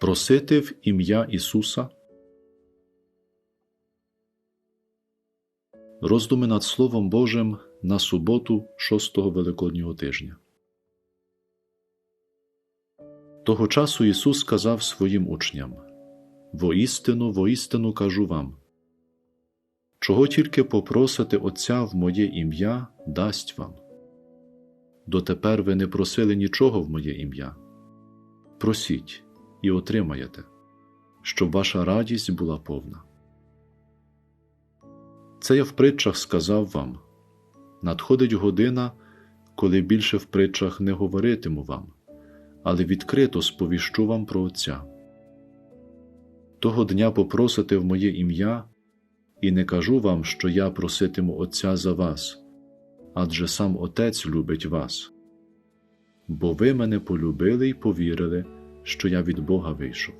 Просити в ім'я Ісуса. Роздуми над Словом Божим на суботу шостого Великоднього тижня. Того часу Ісус сказав своїм учням Воістину, воістину кажу вам чого тільки попросите Отця в моє ім'я дасть вам. Дотепер ви не просили нічого в моє ім'я. Просіть і отримаєте, щоб ваша радість була повна. Це я в притчах сказав вам надходить година, коли більше в притчах не говоритиму вам, але відкрито сповіщу вам про Отця. Того дня попросите в моє ім'я, і не кажу вам, що я проситиму Отця за вас, адже сам Отець любить вас. Бо ви мене полюбили й повірили, що я від Бога вийшов.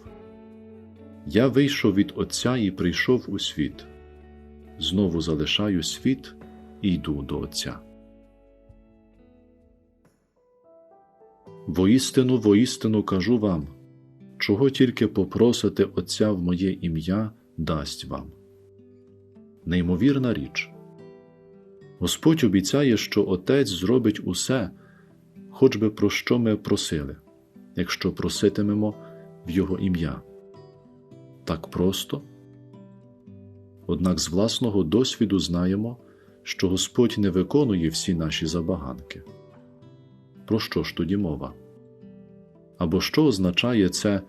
Я вийшов від Отця і прийшов у світ, знову залишаю світ і йду до Отця. Воістину, воістину кажу вам, чого тільки попросите Отця в моє ім'я дасть вам. Неймовірна річ. Господь обіцяє, що Отець зробить усе, хоч би про що ми просили, якщо проситимемо в Його ім'я. Так просто. Однак з власного досвіду знаємо, що Господь не виконує всі наші забаганки. Про що ж тоді мова? Або що означає це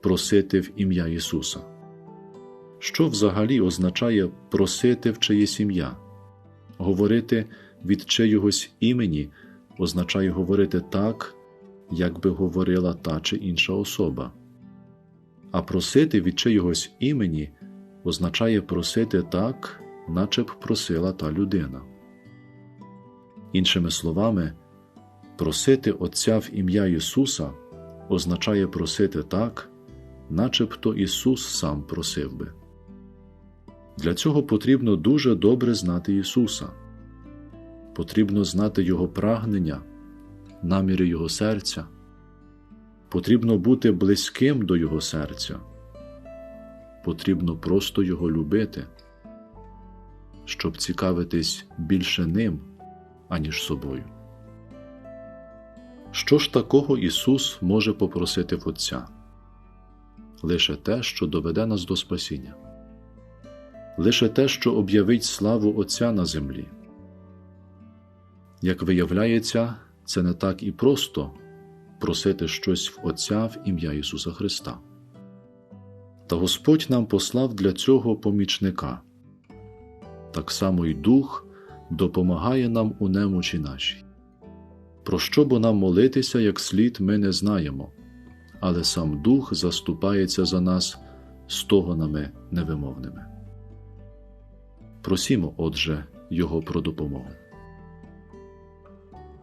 просити в ім'я Ісуса? Що взагалі означає просити в чиєсь ім'я? Говорити від чиєгось імені означає говорити так, як би говорила та чи інша особа. А просити від чиєгось імені означає просити так, наче б просила та людина. Іншими словами, просити Отця в ім'я Ісуса означає просити так, начебто Ісус сам просив би. Для цього потрібно дуже добре знати Ісуса, потрібно знати Його прагнення, наміри Його серця, потрібно бути близьким до Його серця, потрібно просто Його любити, щоб цікавитись більше ним, аніж собою. Що ж такого Ісус може попросити в Отця? Лише те, що доведе нас до спасіння лише те, що об'явить славу Отця на землі. Як виявляється, це не так і просто просити щось в Отця в ім'я Ісуса Христа. Та Господь нам послав для цього помічника. Так само й Дух допомагає нам у немочі нашій. Про що бо нам молитися, як слід, ми не знаємо, але сам Дух заступається за нас стогонами невимовними. Просімо, Отже, Його про допомогу.